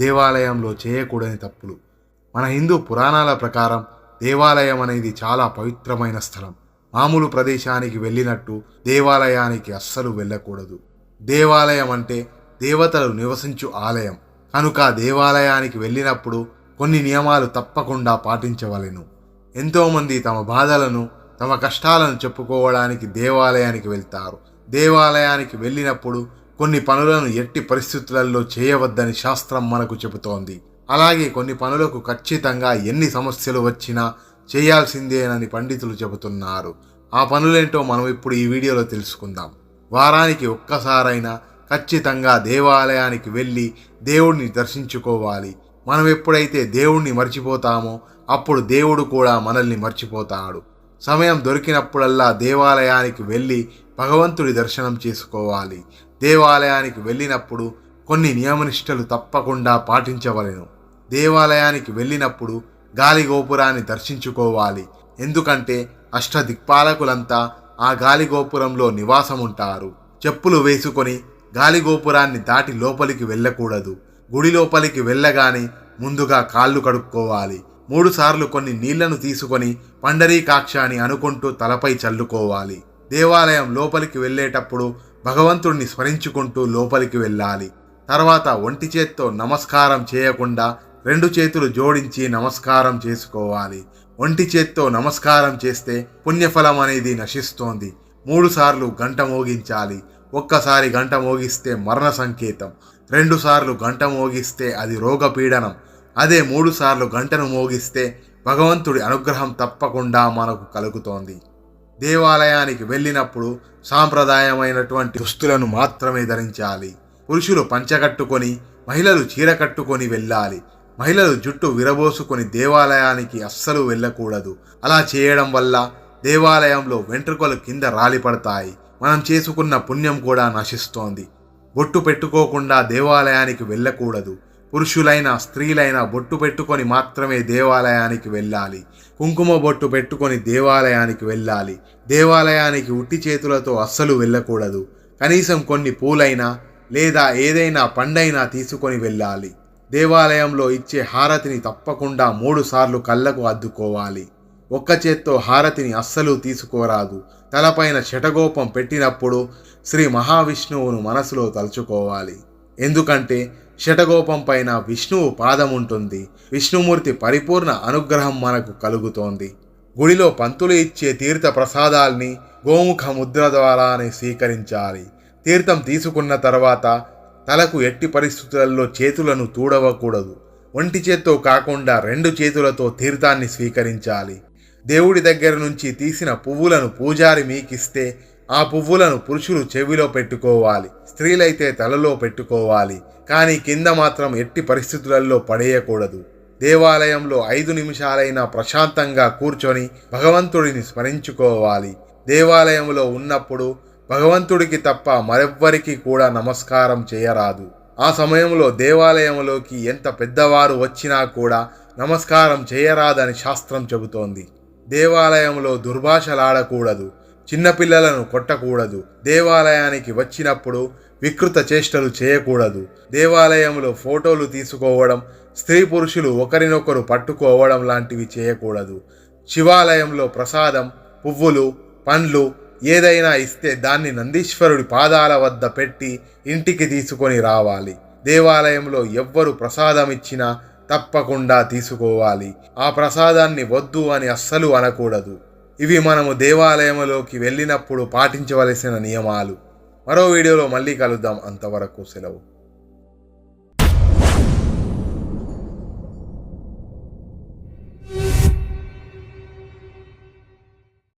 దేవాలయంలో చేయకూడని తప్పులు. మన హిందూ పురాణాల ప్రకారం దేవాలయం అనేది చాలా పవిత్రమైన స్థలం. మామూలు ప్రదేశానికి వెళ్ళినట్టు దేవాలయానికి అస్సలు వెళ్ళకూడదు. దేవాలయం అంటే దేవతలు నివసించు ఆలయం. కనుక దేవాలయానికి వెళ్ళినప్పుడు కొన్ని నియమాలు తప్పకుండా పాటించవలెను. ఎంతోమంది తమ బాధలను తమ కష్టాలను చెప్పుకోవడానికి దేవాలయానికి వెళ్తారు. దేవాలయానికి వెళ్ళినప్పుడు కొన్ని పనులను ఎట్టి పరిస్థితులలో చేయవద్దని శాస్త్రం మనకు చెబుతోంది. అలాగే కొన్ని పనులకు ఖచ్చితంగా ఎన్ని సమస్యలు వచ్చినా చేయాల్సిందేనని పండితులు చెబుతున్నారు. ఆ పనులేంటో మనం ఇప్పుడు ఈ వీడియోలో తెలుసుకుందాం. వారానికి ఒక్కసారైనా ఖచ్చితంగా దేవాలయానికి వెళ్ళి దేవుణ్ణి దర్శించుకోవాలి. మనం ఎప్పుడైతే దేవుణ్ణి మర్చిపోతామో అప్పుడు దేవుడు కూడా మనల్ని మర్చిపోతాడు. సమయం దొరికినప్పుడల్లా దేవాలయానికి వెళ్ళి భగవంతుడి దర్శనం చేసుకోవాలి. దేవాలయానికి వెళ్ళినప్పుడు కొన్ని నియమనిష్టలు తప్పకుండా పాటించవలెను. దేవాలయానికి వెళ్ళినప్పుడు గాలి గోపురాన్ని దర్శించుకోవాలి. ఎందుకంటే అష్టదిక్పాలకులంతా ఆ గాలి గోపురంలో నివాసం ఉంటారు చెప్పులు వేసుకొని గాలి గోపురాన్ని దాటి లోపలికి వెళ్ళకూడదు. గుడి లోపలికి వెళ్ళగానే ముందుగా కాళ్ళు కడుక్కోవాలి. మూడుసార్లు కొన్ని నీళ్ళను తీసుకొని పండరీకాక్షాని అనుకుంటూ తలపై చల్లుకోవాలి. దేవాలయం లోపలికి వెళ్ళేటప్పుడు భగవంతుడిని స్మరించుకుంటూ లోపలికి వెళ్ళాలి. తర్వాత ఒంటి చేత్తో నమస్కారం చేయకుండా రెండు చేతులు జోడించి నమస్కారం చేసుకోవాలి. ఒంటి చేత్తో నమస్కారం చేస్తే పుణ్యఫలం అనేది నశిస్తోంది. మూడుసార్లు గంట మోగించాలి. ఒక్కసారి గంట మోగిస్తే మరణ సంకేతం. రెండుసార్లు గంట మోగిస్తే అది రోగపీడనం. అదే మూడుసార్లు గంటను మోగిస్తే భగవంతుడి అనుగ్రహం తప్పకుండా మనకు కలుగుతోంది. దేవాలయానికి వెళ్ళినప్పుడు సాంప్రదాయమైనటువంటి దుస్తులను మాత్రమే ధరించాలి. పురుషులు పంచకట్టుకొని మహిళలు చీర కట్టుకొని వెళ్ళాలి. మహిళలు జుట్టు విరబోసుకొని దేవాలయానికి అస్సలు వెళ్ళకూడదు. అలా చేయడం వల్ల దేవాలయంలో వెంట్రుకలు కింద రాలిపడతాయి. మనం చేసుకున్న పుణ్యం కూడా నశిస్తోంది. బొట్టు పెట్టుకోకుండా దేవాలయానికి వెళ్ళకూడదు. పురుషులైన స్త్రీలైన బొట్టు పెట్టుకొని మాత్రమే దేవాలయానికి వెళ్ళాలి. కుంకుమ బొట్టు పెట్టుకొని దేవాలయానికి వెళ్ళాలి. దేవాలయానికి ఉట్టి చేతులతో అస్సలు వెళ్ళకూడదు. కనీసం కొన్ని పూలైనా లేదా ఏదైనా పండైనా తీసుకొని వెళ్ళాలి. దేవాలయంలో ఇచ్చే హారతిని తప్పకుండా మూడుసార్లు కళ్ళకు అద్దుకోవాలి. ఒక్క చేత్తో హారతిని అస్సలు తీసుకోరాదు. తలపైన శటగోపం పెట్టినప్పుడు శ్రీ మహావిష్ణువును మనసులో తలుచుకోవాలి. ఎందుకంటే శటగోపం పైన విష్ణువు పాదం ఉంటుంది విష్ణుమూర్తి పరిపూర్ణ అనుగ్రహం మనకు కలుగుతోంది. గుడిలో పంతులు ఇచ్చే తీర్థ ప్రసాదాల్ని గోముఖ ముద్ర ద్వారానే స్వీకరించాలి. తీర్థం తీసుకున్న తర్వాత తలకు ఎట్టి పరిస్థితులలో చేతులను తూడవకూడదు. ఒంటి చేత్తో కాకుండా రెండు చేతులతో తీర్థాన్ని స్వీకరించాలి. దేవుడి దగ్గర నుంచి తీసిన పువ్వులను పూజారి మీకిస్తే ఆ పువ్వులను పురుషులు చెవిలో పెట్టుకోవాలి స్త్రీలైతే తలలో పెట్టుకోవాలి. కానీ కింద మాత్రం ఎట్టి పరిస్థితులలో పడేయకూడదు. దేవాలయంలో ఐదు నిమిషాలైనా ప్రశాంతంగా కూర్చొని భగవంతుడిని స్మరించుకోవాలి. దేవాలయంలో ఉన్నప్పుడు భగవంతుడికి తప్ప మరెవ్వరికి కూడా నమస్కారం చేయరాదు. ఆ సమయంలో దేవాలయంలోకి ఎంత పెద్దవారు వచ్చినా కూడా నమస్కారం చేయరాదని శాస్త్రం చెబుతోంది. దేవాలయంలో దుర్భాషలాడకూడదు. చిన్నపిల్లలను కొట్టకూడదు. దేవాలయానికి వచ్చినప్పుడు వికృత చేష్టలు చేయకూడదు. దేవాలయంలో ఫోటోలు తీసుకోవడం స్త్రీ పురుషులు ఒకరినొకరు పట్టుకోవడం లాంటివి చేయకూడదు. శివాలయంలో ప్రసాదం పువ్వులు పండ్లు ఏదైనా ఇస్తే దాన్ని నందీశ్వరుడి పాదాల వద్ద పెట్టి ఇంటికి తీసుకొని రావాలి. దేవాలయంలో ఎవ్వరు ప్రసాదం ఇచ్చినా తప్పకుండా తీసుకోవాలి. ఆ ప్రసాదాన్ని వద్దు అని అస్సలు అనకూడదు. ఇవి మనము దేవాలయంలోకి వెళ్ళినప్పుడు పాటించవలసిన నియమాలు. మరో వీడియోలో మళ్ళీ కలుద్దాం. అంతవరకు సెలవు.